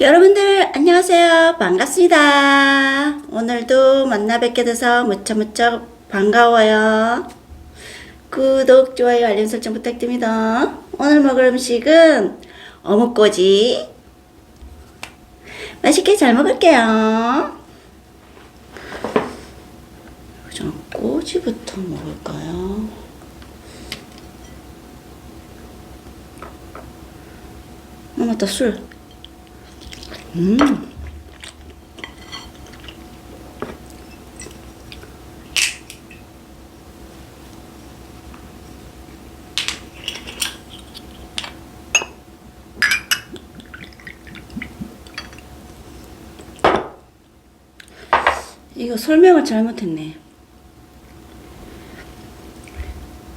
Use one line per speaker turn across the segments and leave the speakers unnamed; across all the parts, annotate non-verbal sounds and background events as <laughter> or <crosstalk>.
여러분들 안녕하세요. 반갑습니다. 오늘도 만나 뵙게 돼서 무척 무척 반가워요. 구독 좋아요 알림 설정 부탁드립니다. 오늘 먹을 음식은 어묵꼬지. 맛있게 잘 먹을게요. 저는 꼬지부터 먹을까요? 어 맞다 술 음. 이거 설명을 잘못했네.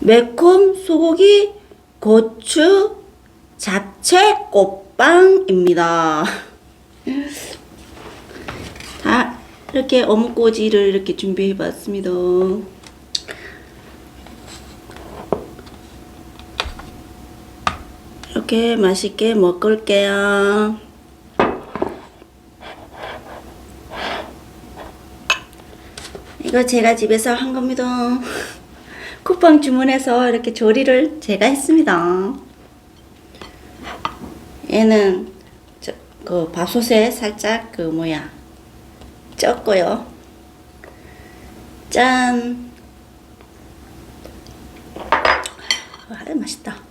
매콤 소고기 고추 잡채 꽃빵입니다. <laughs> 다 이렇게 어묵꼬지를 이렇게 준비해 봤습니다. 이렇게 맛있게 먹을게요. 이거 제가 집에서 한 겁니다. 쿠팡 주문해서 이렇게 조리를 제가 했습니다. 얘는 저, 그 밥솥에 살짝 그 뭐야 쪘고요. 짠. 아, 맛있다.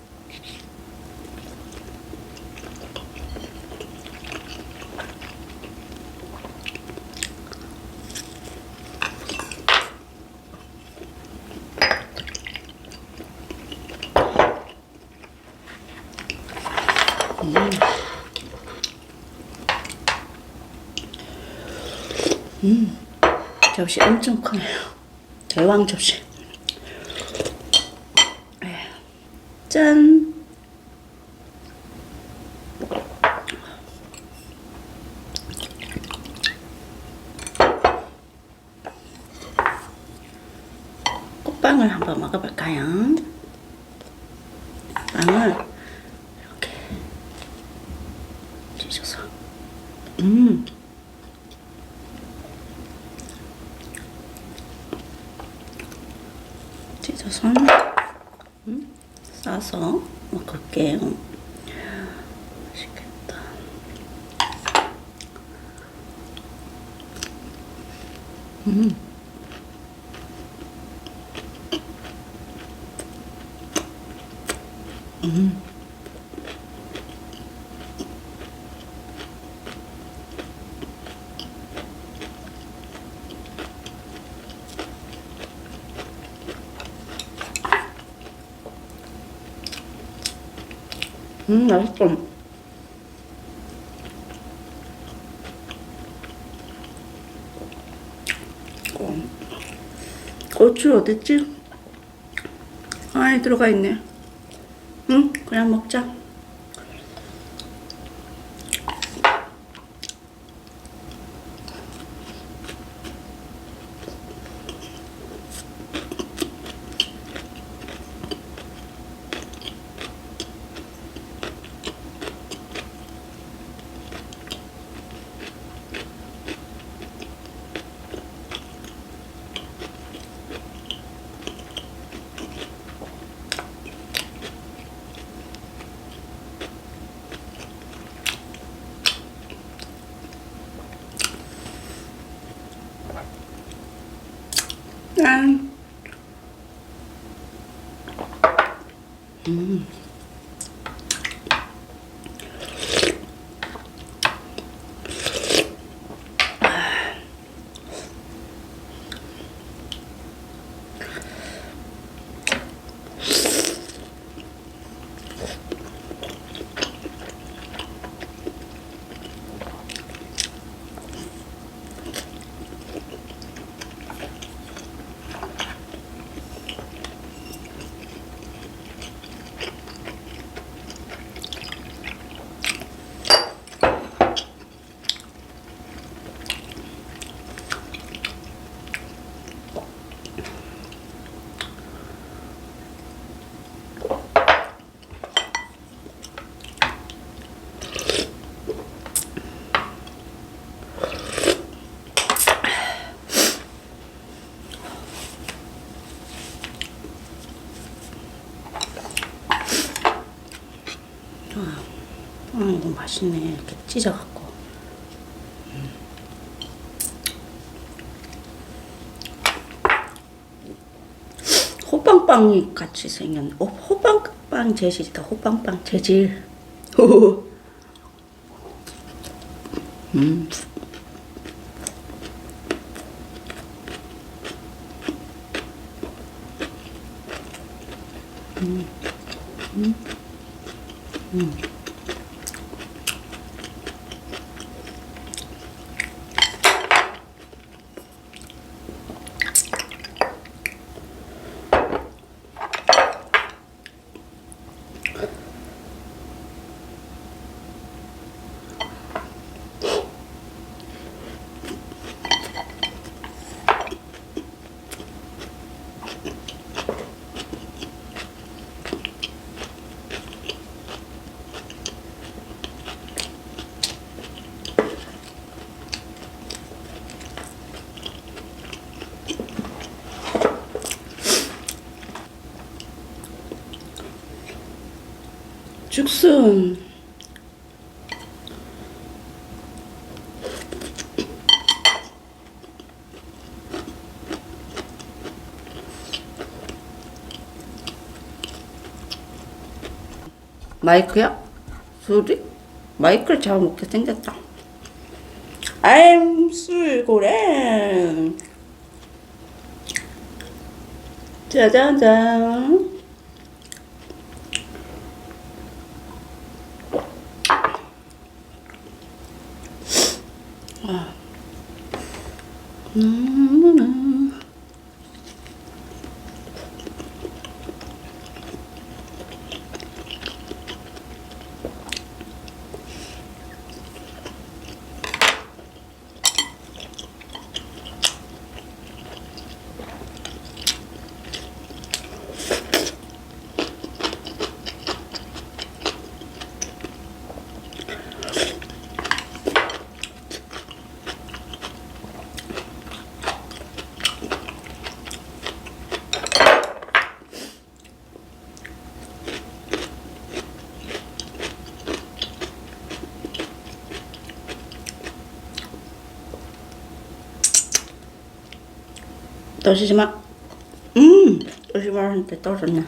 접시 엄청 커요. 대왕 접시. 에휴, 짠. 꽃빵을 한번 먹어볼까요? 빵을 이렇게 찢어서. 음. 찢어서 음, 싸서 먹을게요. 맛있겠다. 음. 음. 음, 맛있어. 어. 고추 어딨지? 아이, 들어가 있네. 응, 그냥 먹자. 맛있네. 이렇게 찢어갖고. 음. 호빵빵 같이 생겼네. 어, 호빵빵 재질이다. 호빵빵 재질. <laughs> 음. 죽순. 마이크야? 소리? 마이크를 잡아먹게 생겼다. I'm 술고래. 짜자잔. 너무나 말았는데 떨어졌네.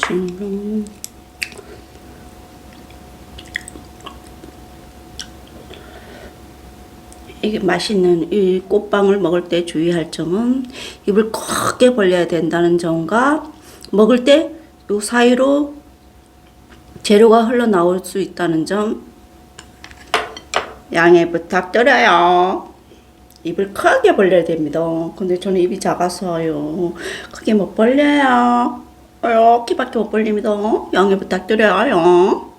다시 이게 맛있는 이 꽃빵을 먹을 때 주의할 점은 입을 크게 벌려야 된다는 점과 먹을 때요 사이로 재료가 흘러나올 수 있다는 점 양해 부탁드려요. 입을 크게 벌려야 됩니다. 근데 저는 입이 작아서요. 크게 못 벌려요. 이렇게밖에 못 벌립니다. 양해 부탁드려요.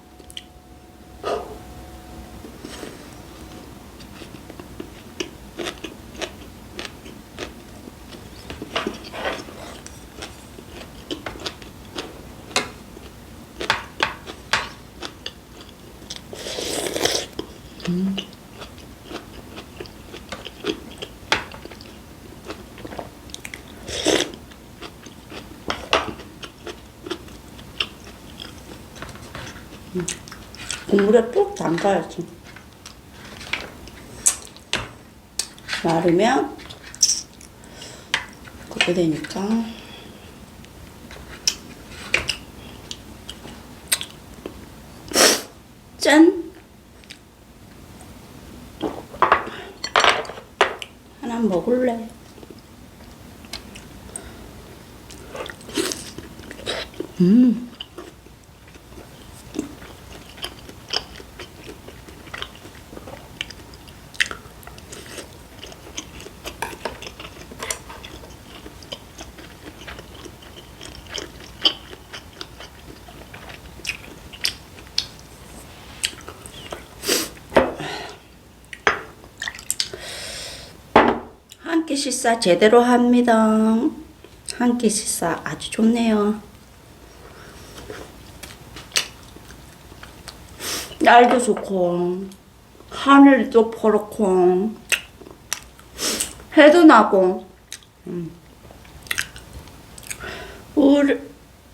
국물에 쭉 담가야지. 마르면 그렇게 되니까 짠! 하나 먹을래? 음. 한 끼 식사 제대로 합니다. 한 끼 식사 아주 좋네요. 날도 좋고 하늘도 퍼렇고 해도 나고 음. 우울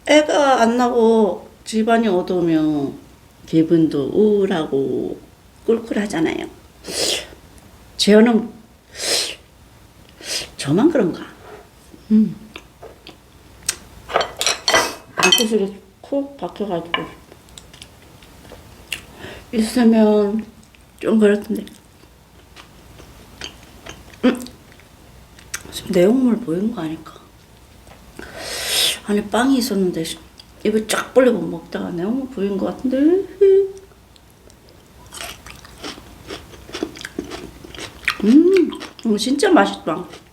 애가 안 나고 집안이 어두우면 기분도 우울하고 꿀꿀하잖아요. 재현은 저만 그런가? 음. 콕 박혀가지고 있으면 좀 그렇던데. 음. 지금 내용물 보인 거 아닐까? 안에 빵이 있었는데 입을 쫙 벌리고 먹다가 내용물 보인 거 같은데. 음, 진짜 맛있다.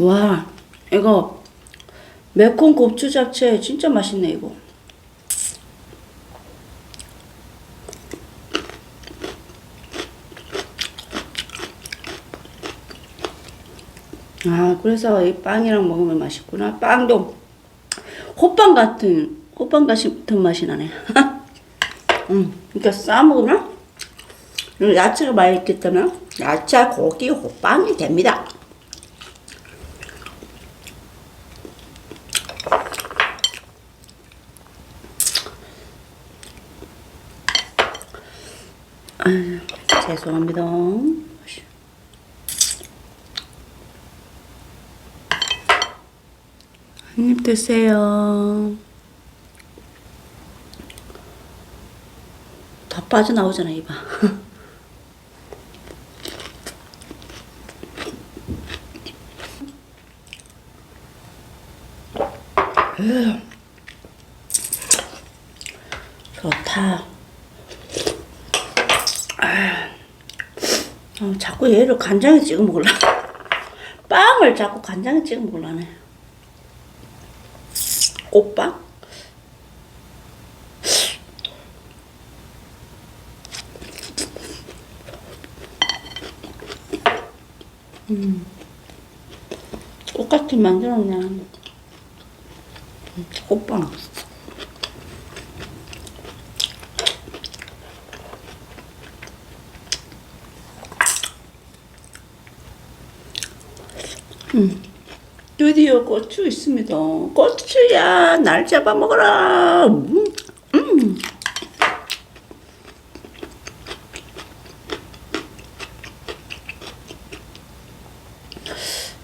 와, 이거 매콤 고추 잡채 진짜 맛있네 이거. 아, 그래서 이 빵이랑 먹으면 맛있구나. 빵도 호빵 같은 호빵 같은 맛이 나네. <laughs> 음, 그러니까 싸 먹으면 이 야채가 많이 있기 때문에 야채, 고기, 호빵이 됩니다. 아유, 죄송합니다. 한 입 드세요. 다 빠져나오잖아, 이봐. 으, <laughs> 좋다. 아, 어, 자꾸 얘를 간장에 찍어 먹을라. 빵을 자꾸 간장에 찍어 먹으려네. 꽃빵? 음. 똑같이 만들었네. 음, 꽃빵. 음. 드디어 고추 있습니다. 고추야, 날 잡아먹어라. 음, 음.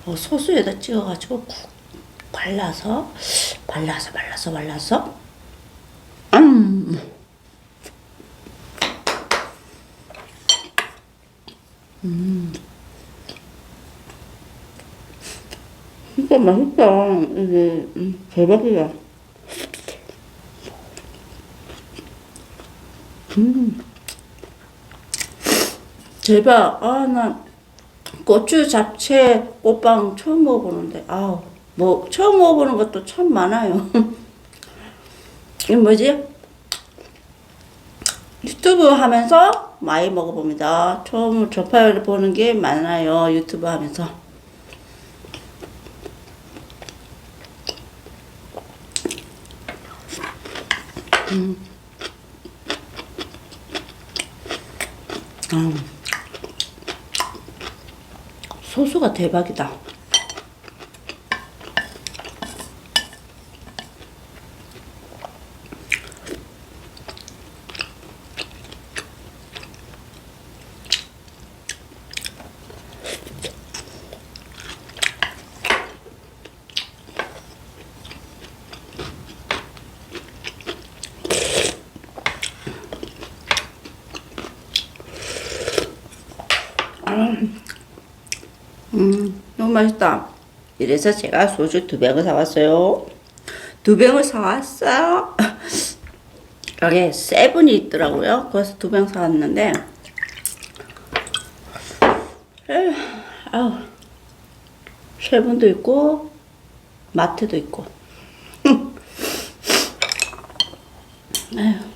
어, 소스에다 찍어가지고 쿡 발라서, 발라서, 발라서, 발라서. 음. 진짜 맛있다. 이게 음, 대박이야. 음. 대박. 아, 나 고추 잡채 꽃빵 처음 먹어보는데, 아우, 뭐, 처음 먹어보는 것도 참 많아요. <laughs> 이게 뭐지? 유튜브 하면서 많이 먹어봅니다. 처음 접해보는 게 많아요. 유튜브 하면서. 음. 소스가 대박이다. 음, 너무 맛있다. 이래서 제가 소주 두 병을 사왔어요. 두 병을 사왔어요. <laughs> 여기 세븐이 있더라고요. 그래서 두 병 사왔는데, 에휴, 아우, 세븐도 있고, 마트도 있고. 에휴.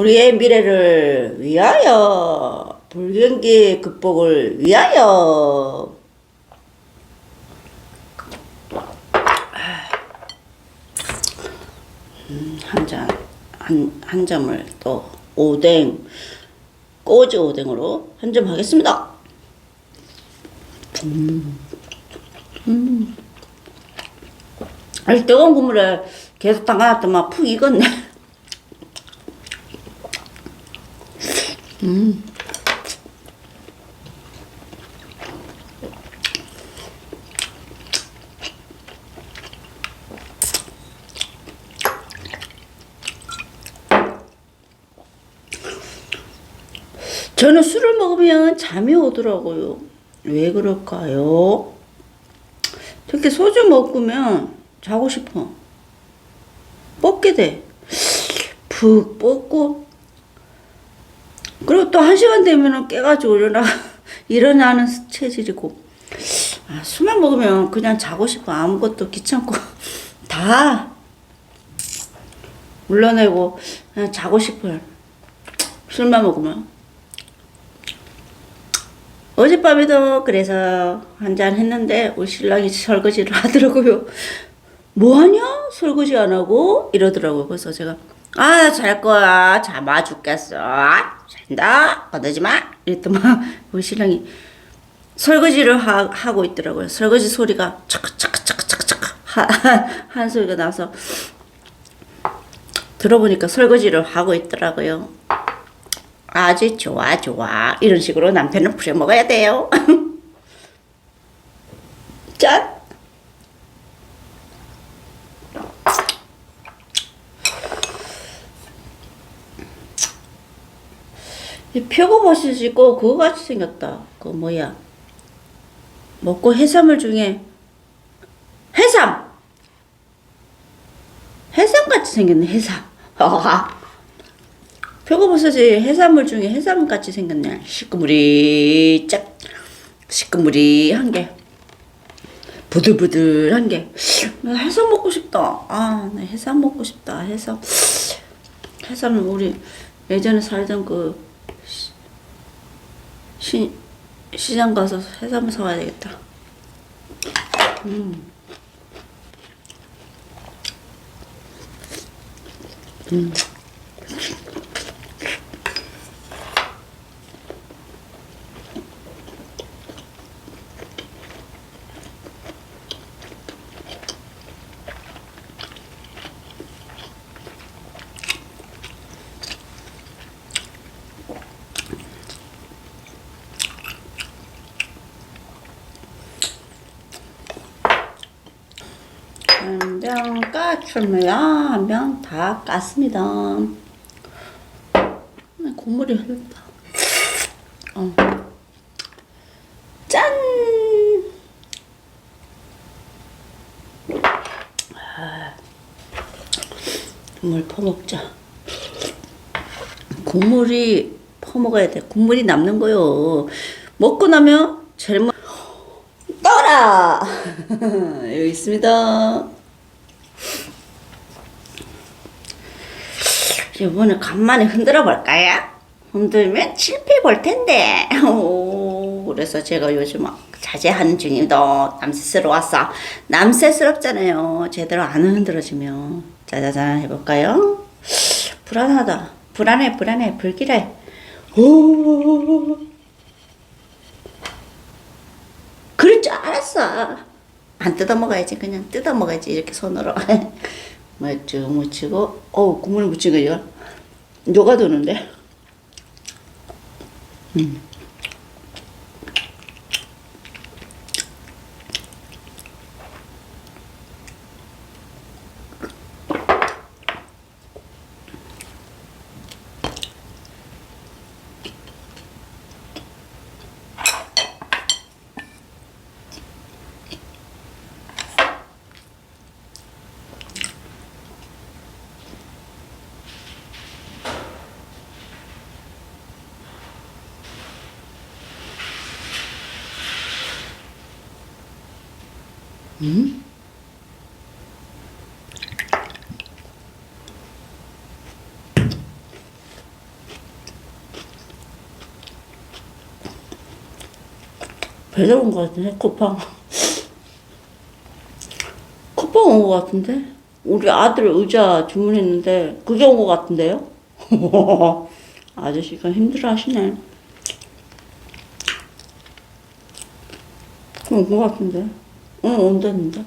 우리의 미래를 위하여 불경기 극복을 위하여 음, 한 잔, 한, 한 점을 또 오뎅, 꼬지 오뎅으로 한 점 하겠습니다. 음. 음. 아니, 뜨거운 국물에 계속 담가놨더만 푹 익었네. 저는 술을 먹으면 잠이 오더라고요. 왜 그럴까요? 특히 소주 먹으면 자고 싶어. 뻗게 돼. 푹 뻗고. 그리고 또 한 시간 되면 깨가지고 일어나, <laughs> 일어나는 체질이고. 아, 술만 먹으면 그냥 자고 싶어. 아무것도 귀찮고. <laughs> 다 물러내고 그냥 자고 싶어요. 술만 먹으면. 어젯밤에도 그래서 한잔 했는데 우리 신랑이 설거지를 하더라고요. 뭐하냐? 설거지 안 하고? 이러더라고요. 그래서 제가 아, 잘 거야. 잠아 죽겠어. 잔다. 건드지 마. 이랬더만 <laughs> 우리 신랑이 설거지를 하, 하고 있더라고요. 설거지 소리가 차카차카차카차카 한 <laughs> 소리가 나서 들어보니까 설거지를 하고 있더라고요. 아주 좋아 좋아 이런 식으로 남편을 부려 먹어야 돼요. <laughs> 짠. 표고버섯이 있고 그거 같이 생겼다. 그 뭐야? 먹고 해산물 중에 해삼. 해삼 같이 생겼네 해삼. 표고버섯이 해산물 중에 해삼 같이 생겼네. 시꺼물이 짭, 시꺼물이한 게, 부들부들한 게. 나 해삼 먹고 싶다. 아, 나 해삼 먹고 싶다. 해삼. 해삼은 우리 예전에 살던 그 시, 시, 시장 가서 해삼을 사와야 되겠다. 음. 음. 깠습니다. 한병다 깠습니다. 아, 국물이 흐르다. 어. 짠! 아, 국물 퍼먹자. 국물이 퍼먹어야 돼. 국물이 남는 거요. 먹고 나면 먼 떠라! <laughs> 여기 있습니다. 이번에 간만에 흔들어 볼까요? 흔들면 실패 볼 텐데. <laughs> 오, 그래서 제가 요즘 막 자제하는 중이도 남새스러웠어. 남새스럽잖아요. 제대로 안 흔들어지면. 짜자잔 해볼까요? 불안하다. 불안해, 불안해, 불길해. 오. 그럴 줄 알았어. 안 뜯어 먹어야지. 그냥 뜯어 먹어야지. 이렇게 손으로. <laughs> 묻히고 묻히고. 어우, 국물 거 이거. 녹아드는데. 음. 음? 배달온 것 같은데, 쿠팡. <laughs> 쿠팡 온 것 같은데? 우리 아들 의자 주문했는데, 그게 온 것 같은데요? <laughs> 아저씨가 힘들어 하시네. 온것 같은데. 응 온다는데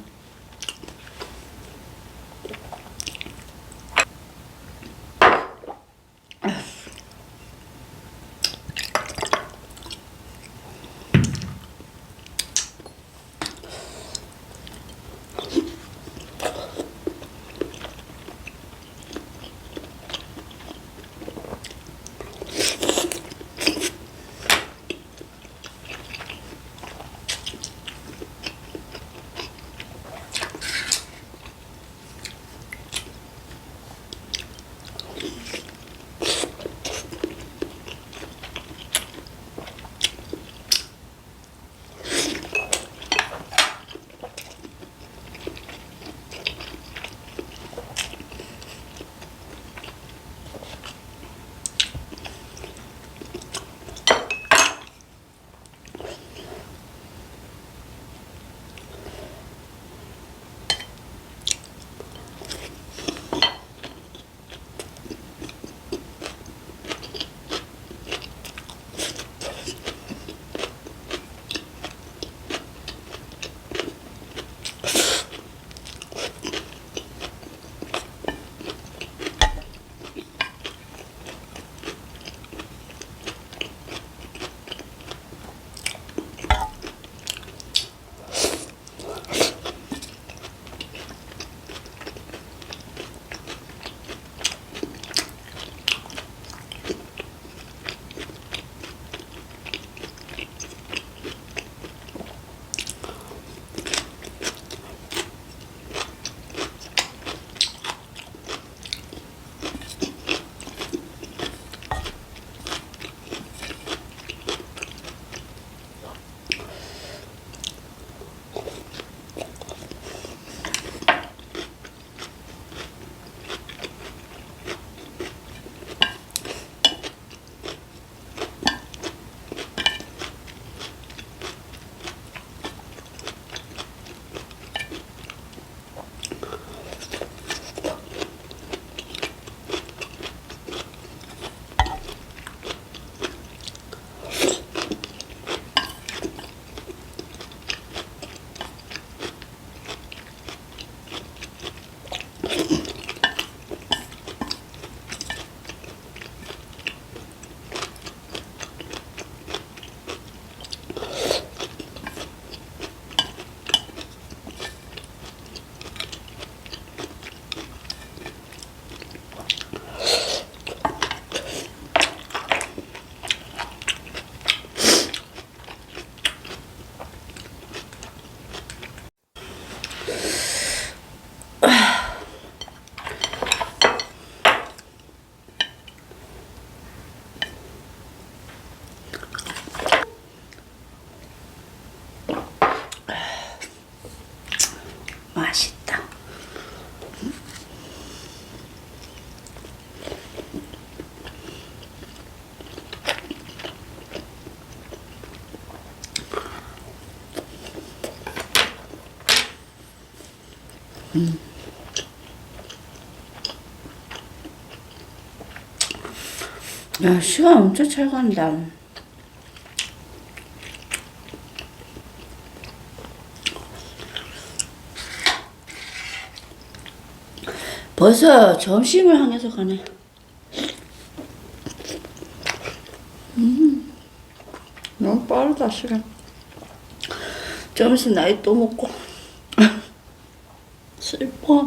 맛있다. 야, 시간 엄청 잘 간다. 벌써 점심을 향해서 가네. 음, 너무 빠르다, 시간. 좀 있으면 나이 또 먹고. <laughs> 슬퍼.